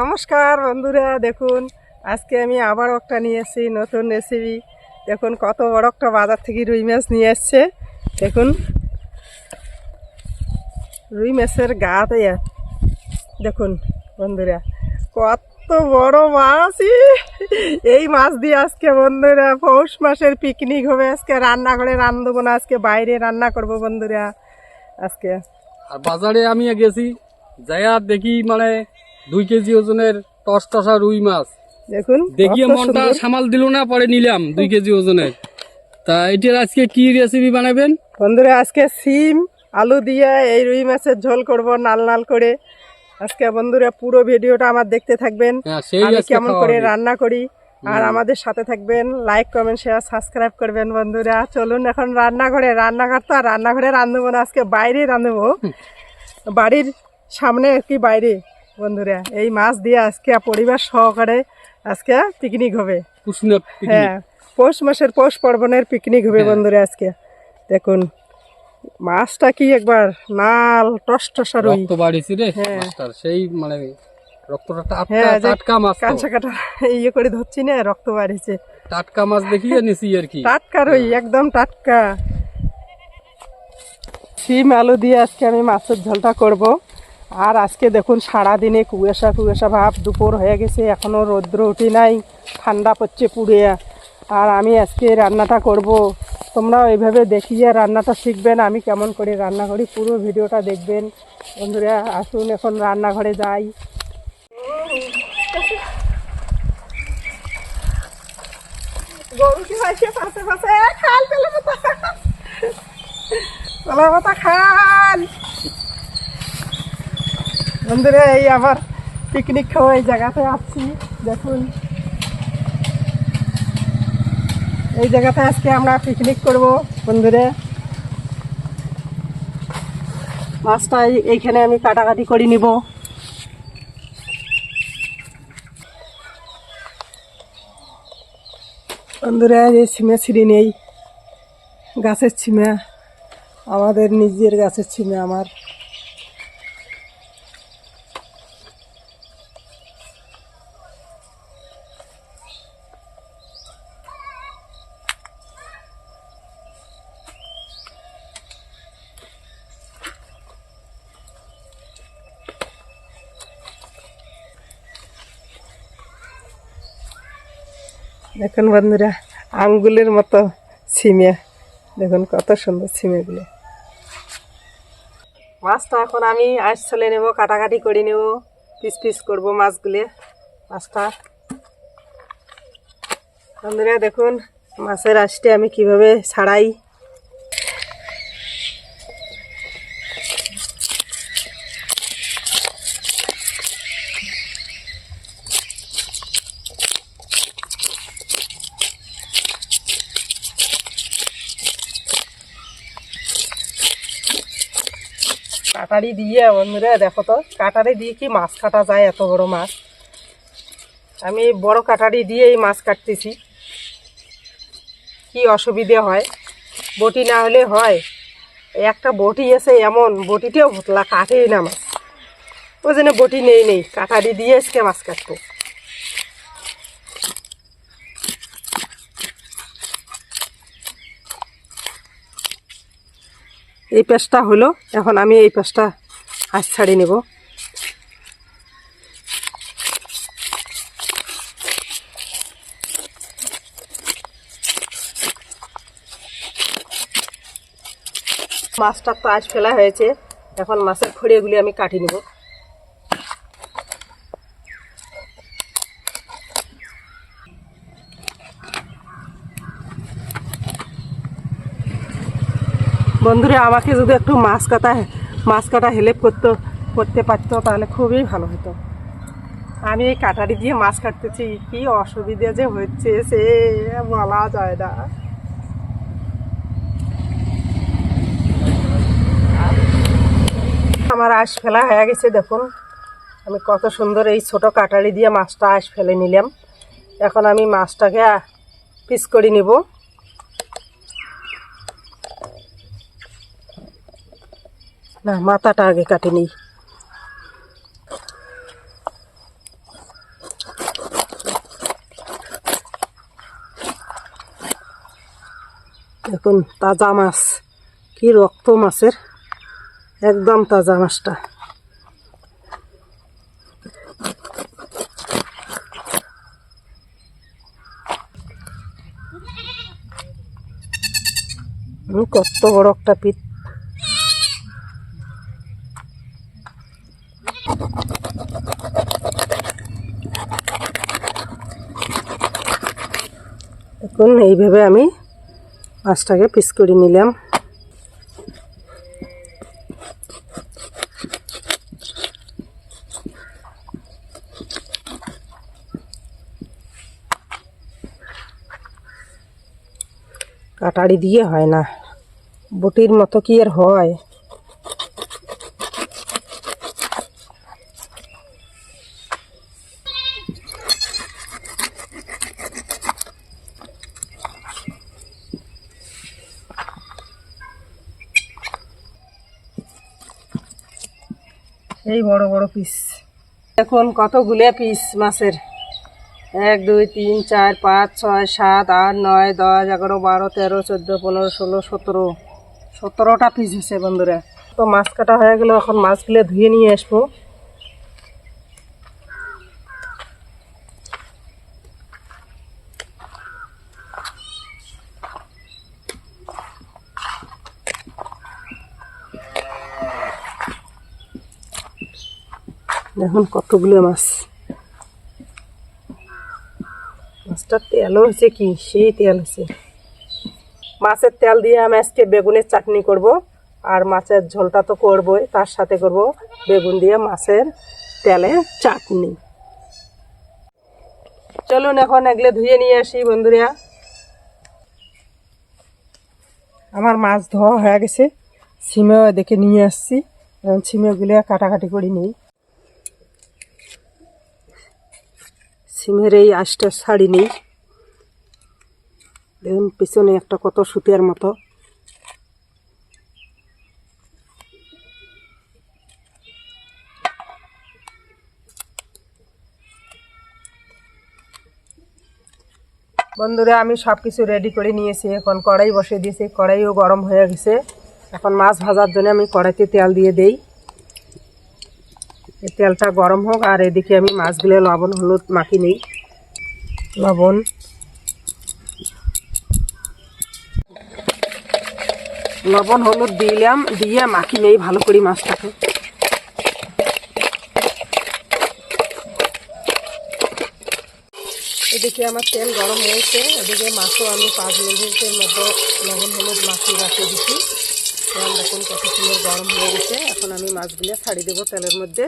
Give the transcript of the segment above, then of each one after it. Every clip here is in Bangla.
নমস্কার বন্ধুরা, দেখুন, আজকে আমি আবার একটা নিয়ে এসেছি, নতুন রেসিপি দেখুন, কত বড় একটা বাজার থেকে রুই মাছ নিয়ে এসছে। দেখুন, রুই মাছের গাতে দেখুন, বন্ধুরা, কত বড় মাছ। এই মাছ দিয়ে আজকে বন্ধুরা, পৌষ মাসের পিকনিক হবে। আজকে রান্না করে রান্ধবো না, আজকে বাইরে রান্না করব বন্ধুরা। আজকে আর বাজারে আমি গেছি, যাইয়া দেখি মানে দুই কেজি ওজনের টস টসা রুই মাছ। দেখুন দেখিয়ে মনটা সামাল দিল না পরে নিলাম দুই কেজি ওজনের। তা এটার আজকে কি রেসিপি বানাবেন? বন্ধুরা আজকে সিম আলু দিয়ে এই রুই মাছের ঝোল করব নাল নাল করে। আজকে বন্ধুরা পুরো ভিডিওটা আমার দেখতে থাকবেন। হ্যাঁ আমি আজকে কেমন করে রান্না করি আর আমাদের সাথে থাকবেন। লাইক কমেন্ট শেয়ার সাবস্ক্রাইব করবেন বন্ধুরা। চলুন এখন রান্নাঘরে রান্নাঘর তো আর রান্নাঘরে রান্ধবো না আজকে বাইরে রান্ধবো বাড়ির সামনে আর কি বাইরে? বন্ধুরা এই মাছ দিয়ে আজকে পরিবার সহকারে আজকে পিকনিক হবে। হ্যাঁ পৌষ মাসের পৌষ পার্বণের পিকনিক হবে হ্যাঁ। বন্ধুরা আজকে। দেখুন মাছটা কি একবার নাল টস টসা রক্ত বাড়িছি রে হ্যাঁ। মাছটার সেই মানে রক্তটা টাটকা হ্যাঁ, টাটকা মাছ। কাঁচা কাটা ইয়ে করে ধরছি না রক্ত বাড়িছে টাটকা মাছ দেখিয়ে নিছি আর কি। টাটকা রুই একদম টাটকা। শিম আলু দিয়ে আজকে আমি মাছের ঝোলটা করব। আর আজকে দেখুন সারাদিনে কুয়াশা কুয়াশা ভাব দুপুর হয়ে গেছে এখনও রৌদ্র উঠি নাই, ঠান্ডা পড়ছে পুড়ে। আর আমি আজকে রান্নাটা করব। তোমরা এইভাবে দেখিয়ে রান্নাটা শিখবেন, আমি কেমন করে রান্না করি পুরো ভিডিওটা দেখবেন। বন্ধুরা, আসুন এখন রান্নাঘরে যাই। হয়েছে? পাশে পাশে, খাল খাল। বন্ধুরা, এই আবার পিকনিক খাওয়া এই জায়গাতে আসছি। দেখুন। এই জায়গাতে আজকে আমরা পিকনিক করব, বন্ধুরা। মাছটা এইখানে আমি কাটাকাটি করে নিব। বন্ধুরা, এই সিমে ছিঁড়ি নেই, গাছের ছিমা আমাদের নিজের গাছের ছিমে আমার। দেখুন বন্ধুরা, আঙ্গুলের মতো ছিমে দেখুন কত সুন্দর ছিমেগুলো। মাছটা এখন আমি আঁশ ছলে নেব, কাটাকাটি করে নেব, পিস পিস করব মাছগুলো। মাছটা। বন্ধুরা দেখুন, মাছের আঁশটি আমি কীভাবে ছাড়াই কাটারি দিয়ে বন্ধুরা, দেখো তো, কাটারি দিয়ে কি মাছ কাটা যায়, এত বড় মাছ। আমি বড় কাটারি দিয়ে এই মাছ কাটতেছি। কি অসুবিধে হয়? বটি না হলে হয়। একটা বটি আছে এমন, বটিতেও ভোতলা কাটেই না মাছ। ওই জন্য বটি নেই নেই। কাটারি দিয়ে আজকে মাছ কাটবো। এই পেঁচটা হলো। এখন আমি এই পেঁচটা হাঁস ছাড়িয়ে নেব। মাছটা তো আজ ফেলা হয়েছে। এখন মাছের খড়িয়েগুলি আমি কাটিয়ে নেব। বন্ধুরা, আমাকে যদি একটু মাছ কাটা মাছ কাটা হেল্প করতো, করতে পারতো, তাহলে খুবই ভালো হতো। আমি এই কাটারি দিয়ে মাছ কাটতেছি, কি অসুবিধা যে হচ্ছে সে বলা যায় না। আমার আঁশ ফেলা হয়ে গেছে, দেখুন। আমি কত সুন্দর এই ছোট কাটারি দিয়ে মাছটা আঁশ ফেলে নিলাম। এখন আমি মাছটাকে পিস করে নিব। না, মাথাটা আগে কাটে নিই। এখন তাজা মাছ, কি রক্ত মাছের, একদম তাজা মাছটা। কত বড় একটা পিত এখন এইভাবে আমি মাছটাকে পিস করে নিলাম। কাটারি দিয়ে হয় না। বটির মতো কি আর হয়? এই বড় বড় পিস এখন কতগুলো পিস মাছের। এক, দুই, তিন, চার, পাঁচ, ছয়, সাত, আট, নয়, দশ, এগারো, বারো, তেরো, চোদ্দ, পনেরো, ষোলো, সতেরো। সতেরোটা পিস হয়েছে বন্ধুরা। তো মাছ কাটা হয়ে গেলে এখন মাছগুলো ধুয়ে নিয়ে আসব। দেখুন কতগুলো মাছ। মাছটার তেলও হয়েছে কি? সেই তেল হয়েছে। মাছের তেল দিয়ে আমি আজকে বেগুনের চাটনি করব। আর মাছের ঝোলটা তো করবই, তার সাথে করব বেগুন দিয়ে মাছের তেলে চাটনি। চলুন এখন এগুলো ধুয়ে নিয়ে আসি বন্ধুরা। আমার মাছ ধোয়া হয়ে গেছে। সিমেও দেখে নিয়ে আসছি। এখন সিমেগুলো কাটাকাটি করে নিই। সিমের এই আঁশটা ছাড়ি নেই। দেখুন, পিছনে একটা কত সুতির মতো। বন্ধুরা, আমি সব কিছু রেডি করে নিয়েছি। এখন কড়াই বসে দিয়েছি। কড়াইও গরম হয়ে গেছে। এখন মাছ ভাজার জন্য আমি কড়াইতে তেল দিয়ে দেই। তেলটা গরম হোক, আর এদিকে আমি মাছগুলো লবণ, হলুদ মাখি নেই। লবণ। লবণ, হলুদ দিলাম, দিয়ে মাখি নেই ভালো করে মাছটাকে। এদিকে আমার তেল গরম হয়েছে, এদিকে মাছও আমি পাঁচ মিনিটের মতো লবণ, হলুদ মাখি রাখে দিচ্ছি দেখুন কত সুন্দর গরম হয়ে গেছে। এখন আমি মাছগুলো ছাড়ি দেবো তেলের মধ্যে।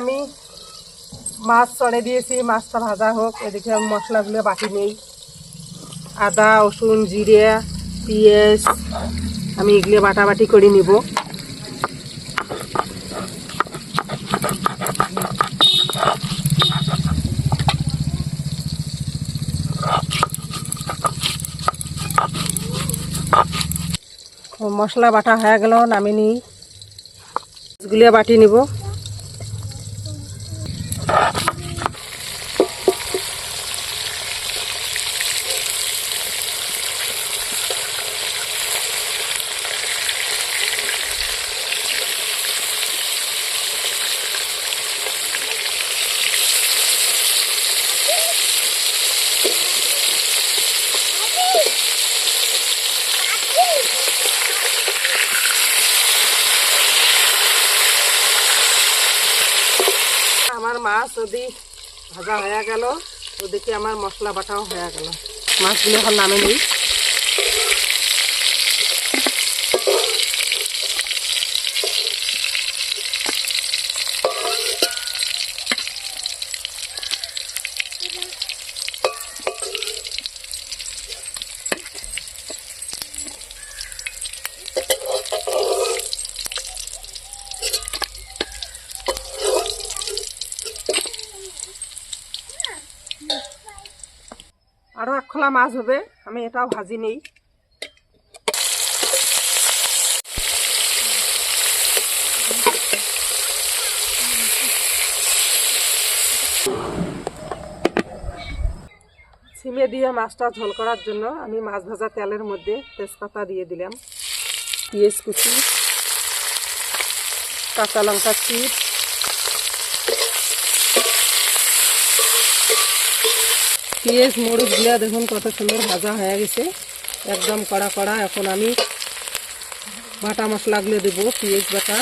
আমি মাছ চড়ে দিয়েছি, মাছটা ভাজা হোক, এদিকে আমি মশলাগুলো বাটি নেই। আদা, রসুন, জিরে, পেঁয়াজ, আমি এগুলো বাটাবাটি করে নিব। মশলা বাটা হয়ে গেল নিই। মাছগুলো বাটি নিব আমার মাছ যদি ভাজা হয়ে গেল ওদিকে আমার মশলা বাটাও হয়ে গেল। মাছগুলো এখন নামে নিই। খোলা মাছ হবে। আমি এটাও ভাজি নেই। সিমে দিয়ে মাছটা ঝোল করার জন্য আমি মাছ ভাজা তেলের মধ্যে তেজপাতা দিয়ে দিলাম। পেঁয়াজ কুচি, কাঁচা লঙ্কা চিপ পেঁয়াজ মরিচ দিয়া দেখুন কত সুন্দর ভাজা হয়ে গেছে। একদম কড়া কড়া, এখন আমি বাটা মশলাগুলো দেবো পেঁয়াজ বাটা।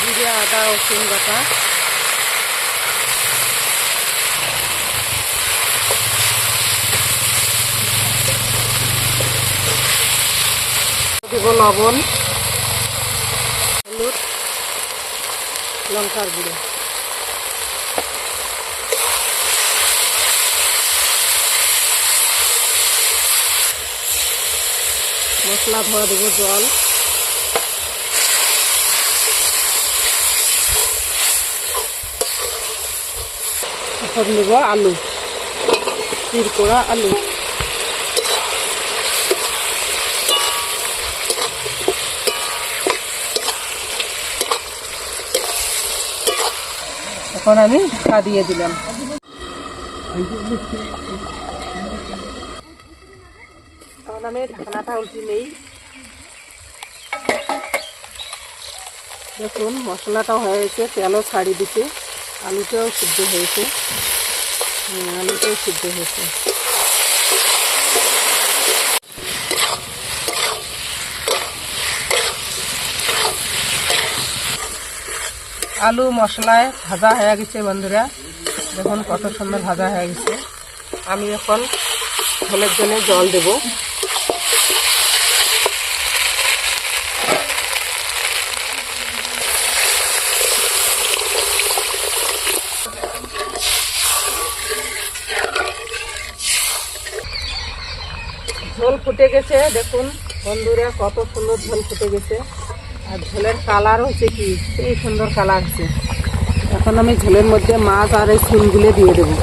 জিরে, আদা, রসুন বাটা। দেবো লবণ, হলুদ। লঙ্কার গুঁড়ো। মশলা ধোয়া দেবো জল। এখন দেব আলু। চির আলু। এখন আমি ঢাকা দিয়ে দিলাম। আমি নেই। দেখুন মশলাটাও গেছে তেলও ছাড়ি দিচ্ছে আলুটাও সিদ্ধ হয়েছে। হ্যাঁ আলুটাও সিদ্ধ হয়েছে। আলু মশলায় ভাজা হয়ে গেছে বন্ধুরা। দেখুন কত সুন্দর ভাজা হয়ে গেছে। আমি এখন ঝোলের জন্য জল দেব। ঝোল ফুটে গেছে। দেখুন বন্ধুরা কত সুন্দর ঝোল ফুটে গেছে। আর ঝোলের কালার হচ্ছে কি? সেই সুন্দর কালার হচ্ছে। এখন আমি ঝোলের মধ্যে মাছ আর এই সিমগুলো দিয়ে দেবো।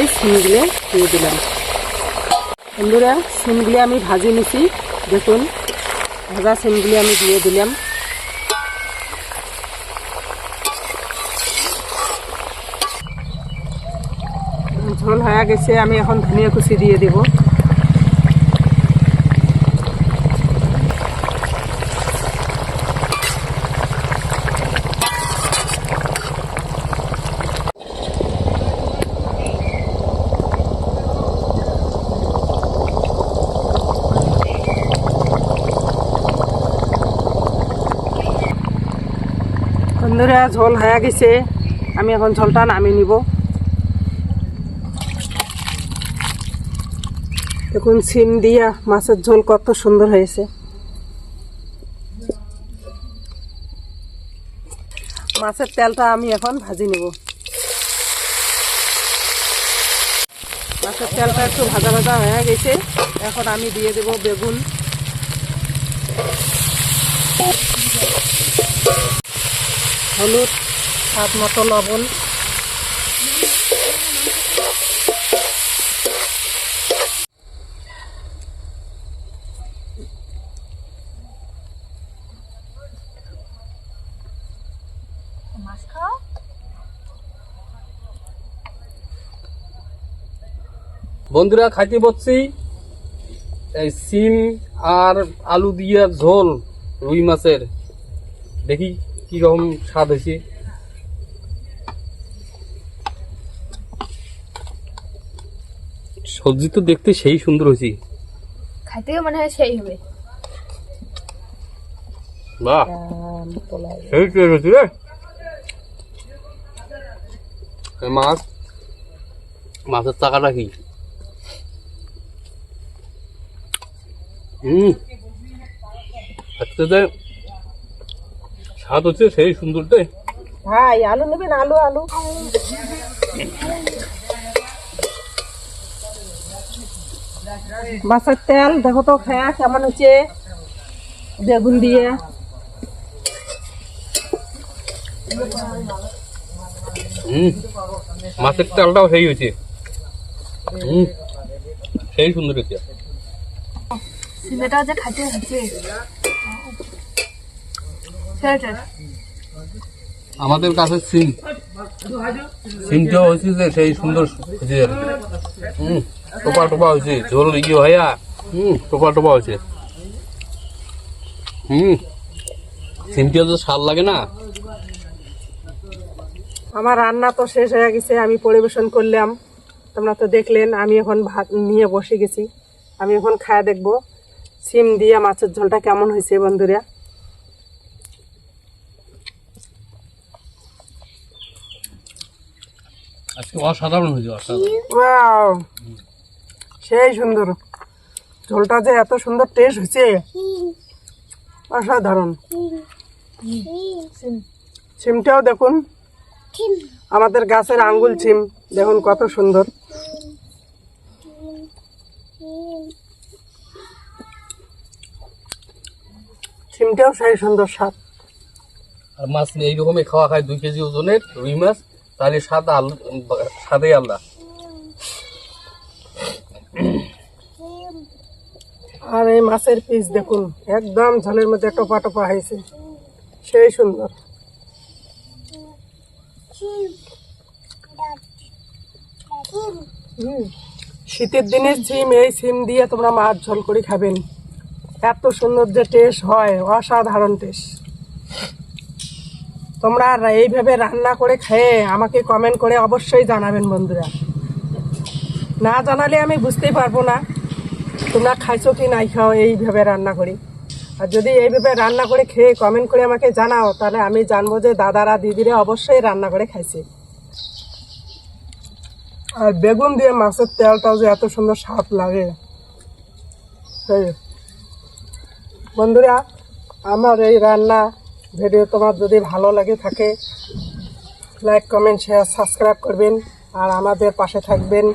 এই সিমগুলো দিয়ে দিলাম। বন্ধুরা সিমগুলি আমি ভাজি নিছি। দেখুন, ভাজা সিমগুলি আমি দিয়ে দিলাম ঝোল হয়ে গেছে, আমি এখন ধনিয়া কুচি দিয়ে দেব। বন্ধুরা, ঝোল হয়ে গেছে। আমি এখন ঝোলটা নামিয়ে নিব। দেখুন, সিম দিয়া মাছের ঝোল কত সুন্দর হয়েছে। মাছের তেলটা আমি এখন ভাজি নেব। মাছের তেলটা একটু ভাজা ভাজা হয়ে গেছে। এখন আমি দিয়ে দেব বেগুন। হলুদ, স্বাদ মতো লবণ। বন্ধুরা খাইতে বসছি। এই সিম আর আলু দিয়ে ঝোল রুই মাছের। দেখি কি রকম স্বাদ হয়েছে। সবজি তো দেখতে সেই সুন্দর হয়েছে। খাইতেও মনে হয় সেই হবে। বাহ। সেই টেস্ট হয়েছে রে। মাছ মাছের টাকাটা কি? হুম। আজকে যে স্বাদ হচ্ছে সেই সুন্দরটাই। ভাই আলু নেবেন? আলু আলু। মাছের তেল দেখো তো খায়া কেমন হচ্ছে। বেগুন দিয়ে। হুম মাছের চালটাও সেই হয়েছে। হুম সেই সুন্দর হয়েছে। সিমেটা যে খাইতে হচ্ছে সেটা আমাদের কাছে সিম। সিমটাও হয়েছে যে সেই সুন্দর হয়েছে। হুম টোপা টোপা হয়েছে। ঝোল ইয়ে হইয়া হুম টোপা টোপা হয়েছে। হুম সিমটিও তো স্বাদ লাগে না। আমার রান্না তো শেষ হয়ে গেছে আমি পরিবেশন করলাম। তোমরা তো দেখলেন আমি এখন ভাত নিয়ে বসে গেছি। আমি এখন খায়া দেখব। সিম দিয়ে মাছের ঝোলটা কেমন হয়েছে বন্ধুরা? আজকে অসাধারণ হয়েছে অসাধারণ। সেই সুন্দর। ঝোলটা যে এত সুন্দর টেস্ট হয়েছে। অসাধারণ। সিমটাও দেখুন। আমাদের গাছের আঙ্গুল সিম। দেখুন কত সুন্দর। সিমটাও সেই সুন্দর স্বাদ আর মাছ এইরকমই খাওয়া খায় দুই কেজি ওজনের রুই মাছ তাহলে স্বাদ আল স্বাদে আলাদা। আর এই মাছের পিস দেখুন একদম ঝোলের মধ্যে টোপা টোপা হয়েছে। সেই সুন্দর। শীতের দিনের সিম এই সিম দিয়ে তোমরা মাছ ঝোল করে খাবেন। এত সুন্দর যে টেস্ট হয়, অসাধারণ টেস্ট তোমরা এইভাবে রান্না করে খেয়ে আমাকে কমেন্ট করে অবশ্যই জানাবেন বন্ধুরা। না জানালে আমি বুঝতেই পারব না তোমরা খাইছো কি নাই খাও, এইভাবে রান্না করি। আর যদি এইভাবে রান্না করে খেয়ে কমেন্ট করে আমাকে জানাও, তাহলে আমি জানব যে দাদারা, দিদিরা অবশ্যই রান্না করে খাইছে। আর বেগুন দিয়ে মাছের তেলটাও যে এত সুন্দর স্বাদ লাগে। সেই। বন্ধুরা আমার এই রান্না ভিডিও তোমার যদি ভালো লাগে থাকে লাইক কমেন্ট শেয়ার সাবস্ক্রাইব করবেন আর আমাদের পাশে থাকবেন।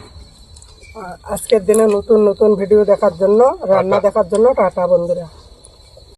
আজকের দিনে নতুন নতুন ভিডিও দেখার জন্য রান্না দেখার জন্য টাটা বন্ধুরা।